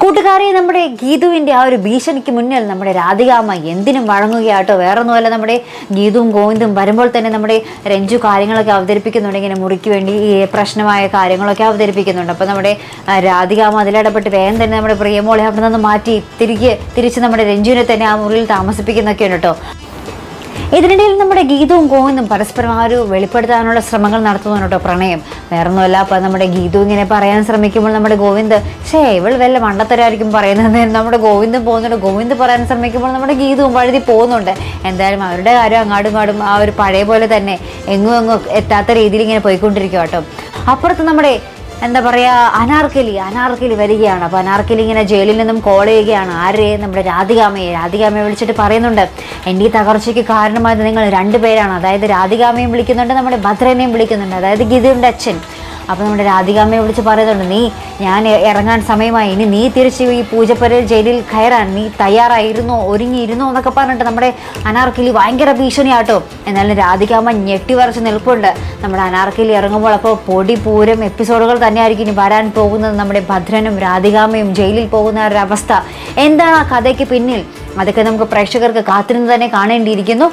കൂട്ടുകാരെ നമ്മുടെ ഗീതുവിന്റെ ആ ഒരു ഭീഷണിക്ക് മുന്നിൽ നമ്മുടെ രാധികാമ്മ എന്തിനും വഴങ്ങുകയാട്ടോ. വേറൊന്നുമല്ല നമ്മുടെ ഗീതുവും ഗോവിന്ദും വരുമ്പോൾ തന്നെ നമ്മുടെ രഞ്ജു കാര്യങ്ങളൊക്കെ അവതരിപ്പിക്കുന്നുണ്ട്. ഇങ്ങനെ മുറിക്ക് വേണ്ടി ഈ പ്രശ്നമായ കാര്യങ്ങളൊക്കെ അവതരിപ്പിക്കുന്നുണ്ട്. അപ്പോൾ നമ്മുടെ രാധികാമ്മ അതിലിടപെട്ട് വേഗം തന്നെ നമ്മുടെ പ്രിയമോളെ അവിടെ നിന്ന് മാറ്റി തിരികെ തിരിച്ച് നമ്മുടെ രഞ്ജുവിനെ തന്നെ ആ മുറിയിൽ താമസിപ്പിക്കുന്നൊക്കെയുണ്ട് കേട്ടോ. ഇതിനിടയിൽ നമ്മുടെ ഗീതവും ഗോവിന്ദും പരസ്പരം ആ ഒരു വെളിപ്പെടുത്താനുള്ള ശ്രമങ്ങൾ നടത്തുന്നു കേട്ടോ പ്രണയം? വേറൊന്നുമല്ല അപ്പം നമ്മുടെ ഗീതു ഇങ്ങനെ പറയാൻ ശ്രമിക്കുമ്പോൾ നമ്മുടെ ഗോവിന്ദ് ഷേ ഇവൾ വല്ല മണ്ടത്തരായിരിക്കും പറയുന്നത് നമ്മുടെ ഗോവിന്ദും പോകുന്നുണ്ട്. ഗോവിന്ദ് പറയാൻ ശ്രമിക്കുമ്പോൾ നമ്മുടെ ഗീതവും വഴുതി പോകുന്നുണ്ട്. എന്തായാലും അവരുടെ കാര്യം അങ്ങാടും ഇങ്ങാടും ആ ഒരു പഴയ പോലെ തന്നെ എങ്ങും എങ്ങും എത്താത്ത രീതിയിൽ ഇങ്ങനെ പോയിക്കൊണ്ടിരിക്കും കേട്ടോ അപ്പുറത്ത് നമ്മുടെ എന്താ പറയുക അനാർക്കലി അനാർക്കലി വരികയാണ്. അപ്പോൾ അനാർക്കലി ഇങ്ങനെ ജയിലിൽ നിന്നും കോൾ ചെയ്യുകയാണ്. ആരെ? നമ്മുടെ രാധികാമയെ. രാധികാമയെ വിളിച്ചിട്ട് പറയുന്നുണ്ട്. എന്റെ ഈ തകർച്ചയ്ക്ക് കാരണമായത് നിങ്ങൾ രണ്ടുപേരാണ്. അതായത് രാധികാമയും വിളിക്കുന്നുണ്ട് നമ്മുടെ ഭദ്രനെയും വിളിക്കുന്നുണ്ട്. അതായത് ഗീതയുടെ അച്ഛൻ. അപ്പോൾ നമ്മുടെ രാധികാമ്മയെ വിളിച്ച് പറയുന്നുണ്ട് നീ ഞാൻ ഇറങ്ങാൻ സമയമായി. ഇനി നീ തിരിച്ച് ഈ പൂജപ്പരയിൽ ജയിലിൽ കയറാൻ നീ തയ്യാറായിരുന്നോ? ഒരുങ്ങിയിരുന്നോ? എന്നൊക്കെ പറഞ്ഞിട്ട് നമ്മുടെ അനാർക്കിലി ഭയങ്കര ഭീഷണിയാട്ടോ. എന്നാലും രാധികാമ്മ ഞെട്ടി വരച്ച് നിൽപ്പുണ്ട്. നമ്മുടെ അനാർക്കിലി ഇറങ്ങുമ്പോൾ അപ്പോൾ പൊടി പൂരം എപ്പിസോഡുകൾ തന്നെയായിരിക്കും ഇനി വരാൻ പോകുന്നത്. നമ്മുടെ ഭദ്രനും രാധികാമ്മയും ജയിലിൽ പോകുന്ന ഒരവസ്ഥ. എന്താണ് ആ കഥയ്ക്ക് പിന്നിൽ? അതൊക്കെ നമുക്ക് പ്രേക്ഷകർക്ക് കാത്തിരുന്ന് തന്നെ കാണേണ്ടിയിരിക്കുന്നു.